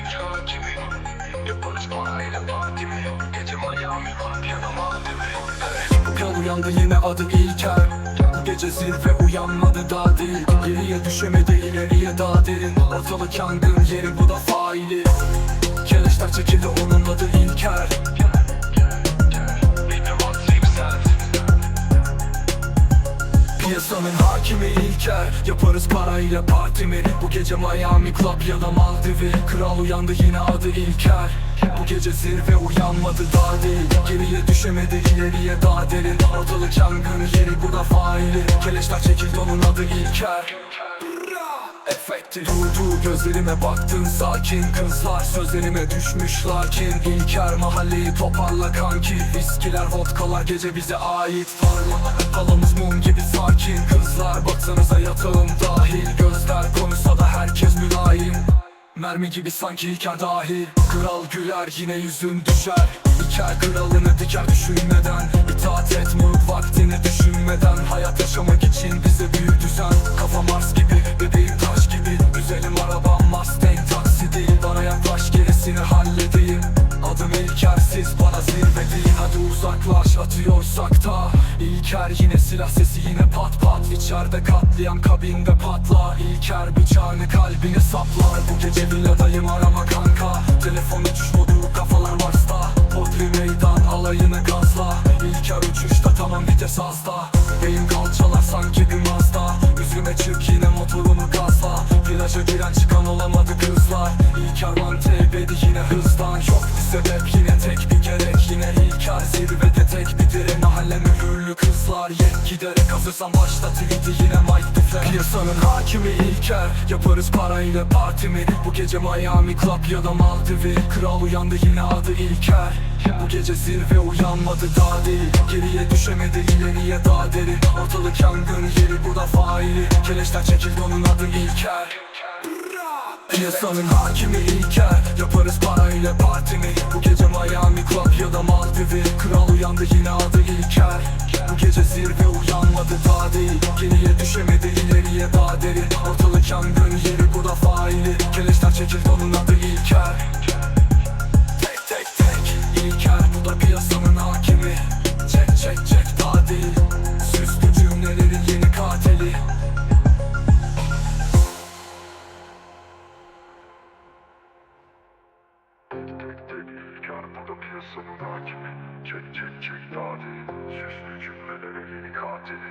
İnşaat gibi. Yaparız parayla partimi Gece Miami uyandı yine adı İlker. Gece zirve uyanmadı daha değil Geriye düşemedi ileriye daha derin. Ortalık yangın yeri bu da faili. Keleşler çekildi onun adı İlker Piyasanın hakimi İlker. Yaparız parayla partimi. Bu gece Miami Club ya da Maldivi. Kral uyandı yine adı İlker. Bu gece zirve uyanmadı daha değil. Geriye düşemedi ileriye daha derin. Ortalık yangın yeri bu da faili. Keleşler çekildi onun adı İlker Efekti durdu gözlerime baktın sakin. Kızlar sözlerime düşmüş lakin İlker mahalleyi toparla kanki. Viskiler vodkalar gece bize ait. Parlama palamız mum gibi sakin. Kızlar baksanıza yatağım dahil. Gözler konuşsa da herkes mülayim. Mermi gibi sanki İlker dahil. Kral güler yine yüzün düşer. İlker kralını diker düşünmeden. İtaat et vaktini düşünmeden. Hayat yaşamak için bize büyük düzen. Kafa Mars gibi Siz bana zirve deyin Hadi uzaklaş atıyorsak da İlker yine silah sesi yine pat pat. İçeride katliam kabinde patla. İlker bıçağını kalbine saplar Bu gece villadayım arama kanka. Telefon uçuş modu kafalar Mars'ta Potri meydan alayını gazla. İlker uçuşta tamam vites hasta. Beyin kalçalar sanki bir hızdan Yok bir sebep yine tek bir gerek. Yine İlker zirvede tek bir direk. Mahalle mühürlü kızlar Yet giderek. Hazırsan başla tweet'i yine Mike Diffler Piyasanın hakimi İlker. Yaparız parayla partimi. Bu gece Miami Club ya da Maldivi. Kral uyandı yine adı İlker. Bu gece zirve uyanmadı daha değil. Geriye düşemedi ileriye daha derin. Ortalık yangın yeri burada faili. Keleşler çekildi onun adı İlker Piyasanın hakimi İlker. Yaparız parayla partimi. Bu gece Miami Club ya da Maldivi. Kral uyandı yine adı İlker. Bu gece zirve uyanmadı daha değil. Geriye düşemedi ileriye daha derin. Ortalık yangın yeri bu da faili. Keleşler çekildi onun adı da piyasanın hakimi. Çek çek çek değil Süslü cümlelere yeni katili